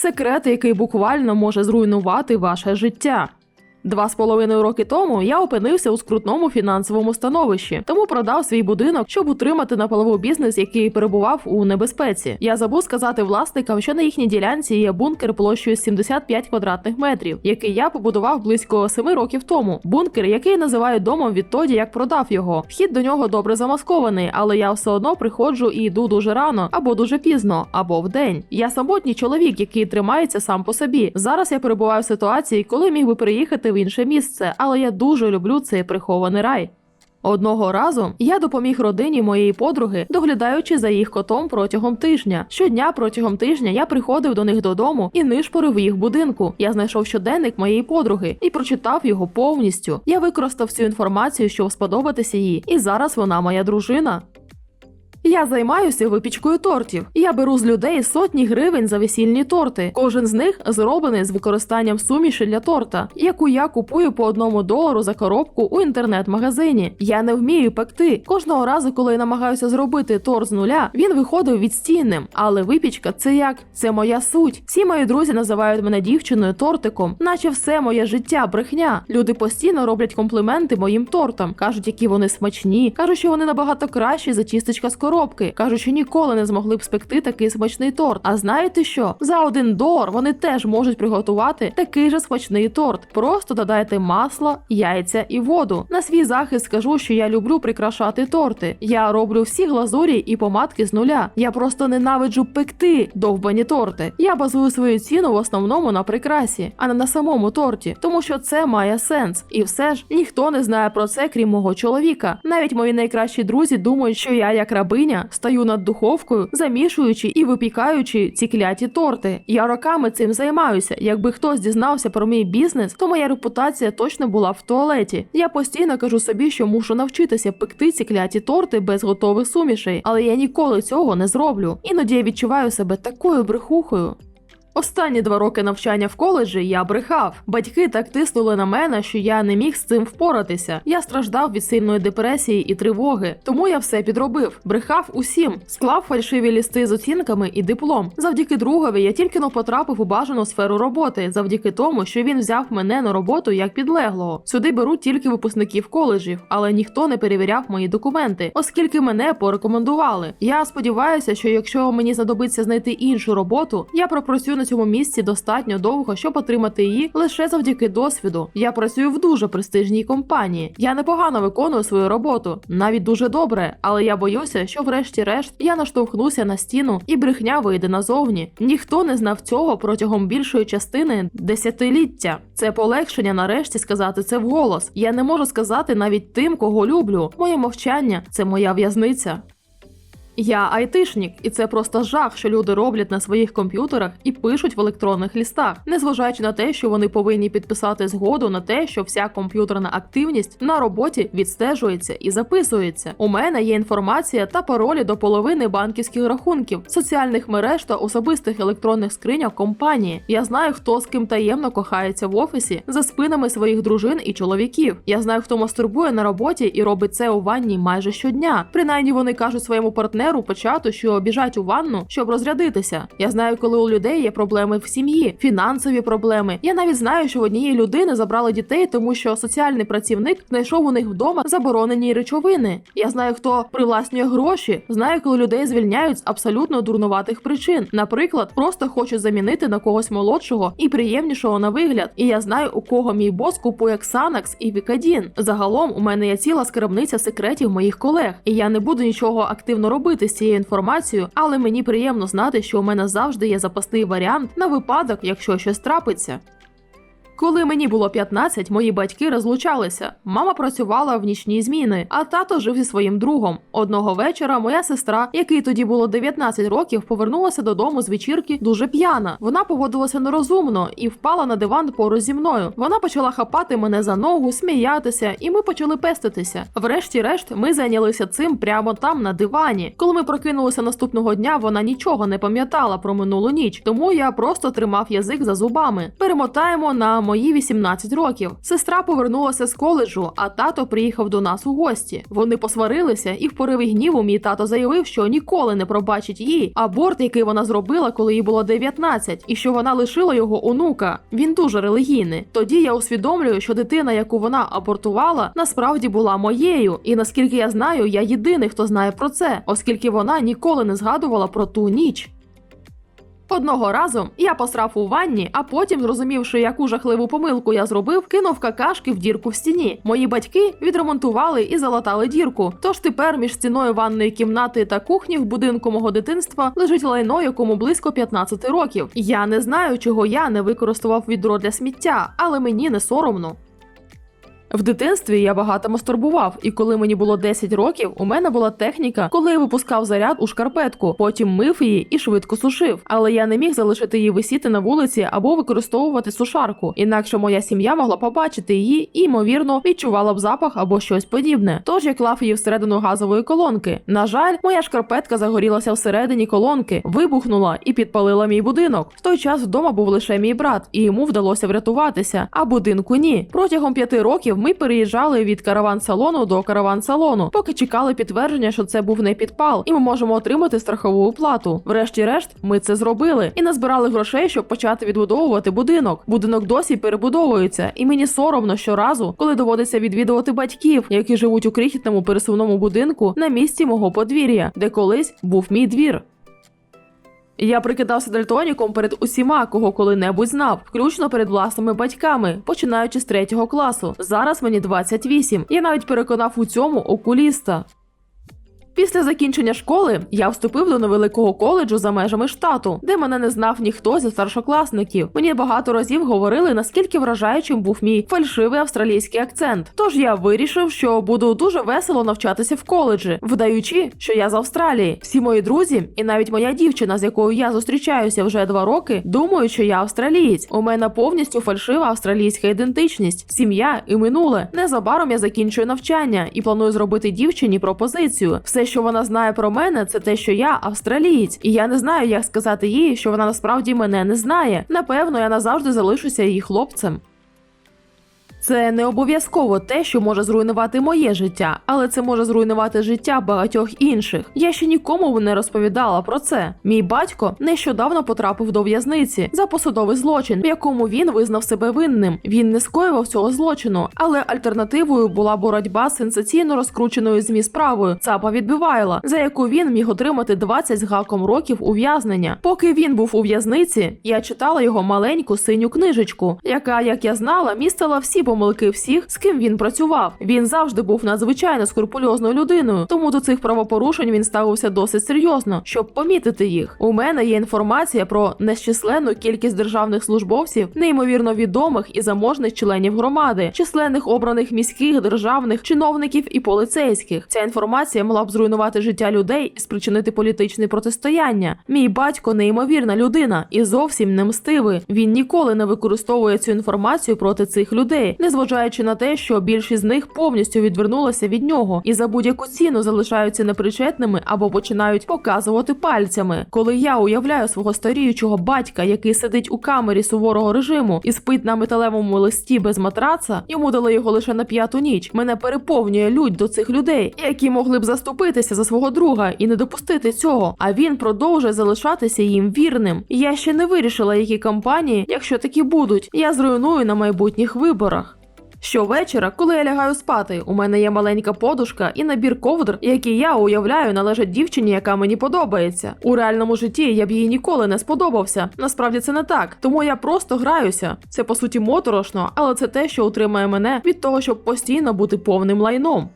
Секрет, який буквально може зруйнувати ваше життя. Два з половиною роки тому я опинився у скрутному фінансовому становищі, тому продав свій будинок, щоб утримати наполову бізнес, який перебував у небезпеці. Я забув сказати власникам, що на їхній ділянці є бункер площею 75 квадратних метрів, який я побудував близько 7 років тому. Бункер, який називають домом відтоді, як продав його. Вхід до нього добре замаскований, але я все одно приходжу і йду дуже рано, або дуже пізно, або вдень. Я самотній чоловік, який тримається сам по собі. Зараз я перебуваю в ситуації, коли міг би переїхати в інше місце, але я дуже люблю цей прихований рай. Одного разу я допоміг родині моєї подруги, доглядаючи за їх котом протягом тижня. Щодня протягом тижня я приходив до них додому і нишпорив їх будинку. Я знайшов щоденник моєї подруги і прочитав його повністю. Я використав цю інформацію, щоб сподобатися їй, і зараз вона моя дружина. Я займаюся випічкою тортів. Я беру з людей сотні гривень за весільні торти. Кожен з них зроблений з використанням суміші для торта, яку я купую по одному долару за коробку у інтернет-магазині. Я не вмію пекти. Кожного разу, коли я намагаюся зробити торт з нуля, він виходив відстійним. Але випічка це як це моя суть. Всі мої друзі називають мене дівчиною тортиком, наче все моє життя брехня. Люди постійно роблять компліменти моїм тортам, кажуть, які вони смачні, кажуть, що вони набагато кращі за тістечка з коробки. Кажуть, що ніколи не змогли б спекти такий смачний торт. А знаєте що? За один долар вони теж можуть приготувати такий же смачний торт. Просто додайте масло, яйця і воду. На свій захист скажу, що я люблю прикрашати торти. Я роблю всі глазурі і помадки з нуля. Я просто ненавиджу пекти довбані торти. Я базую свою ціну в основному на прикрасі, а не на самому торті, тому що це має сенс. І все ж ніхто не знає про це, крім мого чоловіка. Навіть мої найкращі друзі думають, що я як рабиня стою над духовкою, замішуючи і випікаючи ці кляті торти. Я роками цим займаюся. Якби хтось дізнався про мій бізнес, то моя репутація точно була в туалеті. Я постійно кажу собі, що мушу навчитися пекти ці кляті торти без готових сумішей, але я ніколи цього не зроблю. Іноді я відчуваю себе такою брехухою. Останні два роки навчання в коледжі я брехав. Батьки так тиснули на мене, що я не міг з цим впоратися. Я страждав від сильної депресії і тривоги, тому я все підробив. Брехав усім, склав фальшиві лісти з оцінками і диплом. Завдяки другові я тільки но потрапив у бажану сферу роботи, завдяки тому, що він взяв мене на роботу як підлеглого. Сюди беруть тільки випускників коледжів, але ніхто не перевіряв мої документи, оскільки мене порекомендували. Я сподіваюся, що якщо мені знадобиться знайти іншу роботу, я пропрацюю на цьому місці достатньо довго, щоб отримати її лише завдяки досвіду. Я працюю в дуже престижній компанії. Я непогано виконую свою роботу, навіть дуже добре, але я боюся, що врешті-решт я наштовхнуся на стіну і брехня вийде назовні. Ніхто не знав цього протягом більшої частини десятиліття. Це полегшення нарешті сказати це вголос. Я не можу сказати навіть тим, кого люблю. Моє мовчання це моя в'язниця. Я айтишнік, і це просто жах, що люди роблять на своїх комп'ютерах і пишуть в електронних лістах, незважаючи на те, що вони повинні підписати згоду на те, що вся комп'ютерна активність на роботі відстежується і записується. У мене є інформація та паролі до половини банківських рахунків, соціальних мереж та особистих електронних скриньок компанії. Я знаю, хто з ким таємно кохається в офісі за спинами своїх дружин і чоловіків. Я знаю, хто мастурбує на роботі і робить це у ванні майже щодня. Принаймні вони кажуть своєму партнеру почату, що біжать у ванну, щоб розрядитися. Я знаю, коли у людей є проблеми в сім'ї, фінансові проблеми. Я навіть знаю, що в однієї людини забрали дітей, тому що соціальний працівник знайшов у них вдома заборонені речовини. Я знаю, хто привласнює гроші, знаю, коли людей звільняють з абсолютно дурнуватих причин. Наприклад, просто хочуть замінити на когось молодшого і приємнішого на вигляд. І я знаю, у кого мій бос купує Xanax і Вікадін. Загалом у мене є ціла скарбниця секретів моїх колег, і я не буду нічого активно робити з цією інформацією, але мені приємно знати, що у мене завжди є запасний варіант на випадок, якщо щось трапиться. Коли мені було 15, мої батьки розлучалися. Мама працювала в нічні зміни, а тато жив зі своїм другом. Одного вечора моя сестра, якій тоді було 19 років, повернулася додому з вечірки дуже п'яна. Вона поводилася нерозумно і впала на диван поруч зі мною. Вона почала хапати мене за ногу, сміятися, і ми почали пеститися. Врешті-решт, ми зайнялися цим прямо там на дивані. Коли ми прокинулися наступного дня, вона нічого не пам'ятала про минулу ніч, тому я просто тримав язик за зубами. Перемотаємо на мої 18 років. Сестра повернулася з коледжу, а тато приїхав до нас у гості. Вони посварилися, і в пориві гніву мій тато заявив, що ніколи не пробачить їй аборт, який вона зробила, коли їй було 19, і що вона лишила його онука. Він дуже релігійний. Тоді я усвідомлюю, що дитина, яку вона абортувала, насправді була моєю. І наскільки я знаю, я єдиний, хто знає про це, оскільки вона ніколи не згадувала про ту ніч. Одного разу я посрав у ванні, а потім, зрозумівши, яку жахливу помилку я зробив, кинув какашки в дірку в стіні. Мої батьки відремонтували і залатали дірку. Тож тепер між стіною ванної кімнати та кухні в будинку мого дитинства лежить лайно, якому близько 15 років. Я не знаю, чого я не використував відро для сміття, але мені не соромно. В дитинстві я багато мастурбував, і коли мені було 10 років, у мене була техніка, коли я випускав заряд у шкарпетку, потім мив її і швидко сушив. Але я не міг залишити її висіти на вулиці або використовувати сушарку. Інакше моя сім'я могла побачити її і, ймовірно, відчувала б запах або щось подібне. Тож я клав її всередину газової колонки. На жаль, моя шкарпетка загорілася всередині колонки, вибухнула і підпалила мій будинок. В той час вдома був лише мій брат, і йому вдалося врятуватися. А будинку ні. Протягом п'яти років ми переїжджали від караван-салону до караван-салону, поки чекали підтвердження, що це був не підпал, і ми можемо отримати страхову оплату. Врешті-решт, ми це зробили і назбирали грошей, щоб почати відбудовувати будинок. Будинок досі перебудовується, і мені соромно щоразу, коли доводиться відвідувати батьків, які живуть у крихітному пересувному будинку на місці мого подвір'я, де колись був мій двір. Я прикидався дальтоніком перед усіма, кого коли-небудь знав, включно перед власними батьками, починаючи з третього класу. Зараз мені 28. Я навіть переконав у цьому окуліста. Після закінчення школи я вступив до невеликого коледжу за межами штату, де мене не знав ніхто зі старшокласників. Мені багато разів говорили, наскільки вражаючим був мій фальшивий австралійський акцент. Тож я вирішив, що буду дуже весело навчатися в коледжі, вдаючи, що я з Австралії. Всі мої друзі, і навіть моя дівчина, з якою я зустрічаюся вже два роки, думають, що я австралієць. У мене повністю фальшива австралійська ідентичність, сім'я і минуле. Незабаром я закінчую навчання і планую зробити дівчині пропозицію. Все, що вона знає про мене, це те, що я австралієць, і я не знаю, як сказати їй, що вона насправді мене не знає. Напевно, я назавжди залишуся її хлопцем. Це не обов'язково те, що може зруйнувати моє життя, але це може зруйнувати життя багатьох інших. Я ще нікому не розповідала про це. Мій батько нещодавно потрапив до в'язниці за посадовий злочин, в якому він визнав себе винним. Він не скоював цього злочину, але альтернативою була боротьба з сенсаційно розкрученою змі справою ЦАПа відбивайла, за яку він міг отримати 20 з гаком років ув'язнення. Поки він був у в'язниці, я читала його маленьку синю книжечку, яка, як я знала, містила всі помилки всіх, з ким він працював. Він завжди був надзвичайно скрупульозною людиною, тому до цих правопорушень він ставився досить серйозно, щоб помітити їх. У мене є інформація про нещисленну кількість державних службовців, неймовірно відомих і заможних членів громади, численних обраних міських державних чиновників і поліцейських. Ця інформація могла б зруйнувати життя людей і спричинити політичне протистояння. Мій батько неймовірна людина і зовсім не мстивий. Він ніколи не використовує цю інформацію проти цих людей, незважаючи на те, що більшість з них повністю відвернулася від нього і за будь-яку ціну залишаються непричетними або починають показувати пальцями. Коли я уявляю свого старіючого батька, який сидить у камері суворого режиму і спить на металевому листі без матраца, йому дали його лише на п'яту ніч. Мене переповнює лють до цих людей, які могли б заступитися за свого друга і не допустити цього. А він продовжує залишатися їм вірним. Я ще не вирішила, які кампанії, якщо такі будуть, я зруйную на майбутніх виборах. Щовечора, коли я лягаю спати, у мене є маленька подушка і набір ковдр, які я уявляю належать дівчині, яка мені подобається. У реальному житті я б їй ніколи не сподобався. Насправді це не так, тому я просто граюся. Це по суті моторошно, але це те, що утримає мене від того, щоб постійно бути повним лайном.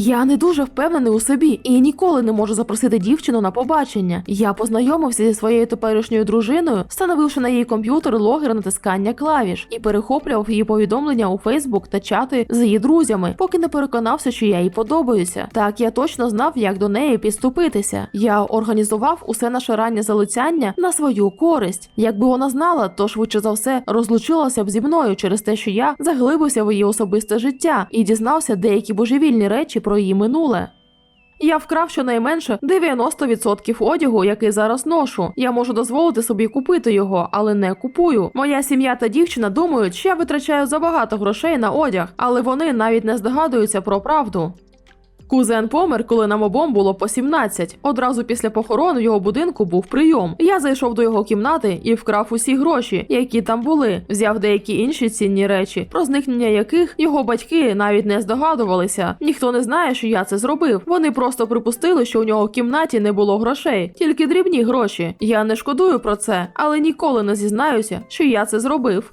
Я не дуже впевнений у собі і ніколи не можу запросити дівчину на побачення. Я познайомився зі своєю теперішньою дружиною, встановивши на її комп'ютер логер натискання клавіш і перехоплював її повідомлення у Фейсбук та чати з її друзями, поки не переконався, що я їй подобаюся. Так я точно знав, як до неї підступитися. Я організував усе наше раннє залицяння на свою користь. Якби вона знала, то швидше за все розлучилася б зі мною через те, що я заглибився в її особисте життя і дізнався деякі божевільні речі про її минуле. Я вкрав щонайменше 90% одягу, який зараз ношу. Я можу дозволити собі купити його, але не купую. Моя сім'я та дівчина думають, що я витрачаю забагато грошей на одяг, але вони навіть не здогадуються про правду. Кузен помер, коли нам обом було по 17. Одразу після похорон в його будинку був прийом. Я зайшов до його кімнати і вкрав усі гроші, які там були. Взяв деякі інші цінні речі, про зникнення яких його батьки навіть не здогадувалися. Ніхто не знає, що я це зробив. Вони просто припустили, що у нього в кімнаті не було грошей, тільки дрібні гроші. Я не шкодую про це, але ніколи не зізнаюся, що я це зробив.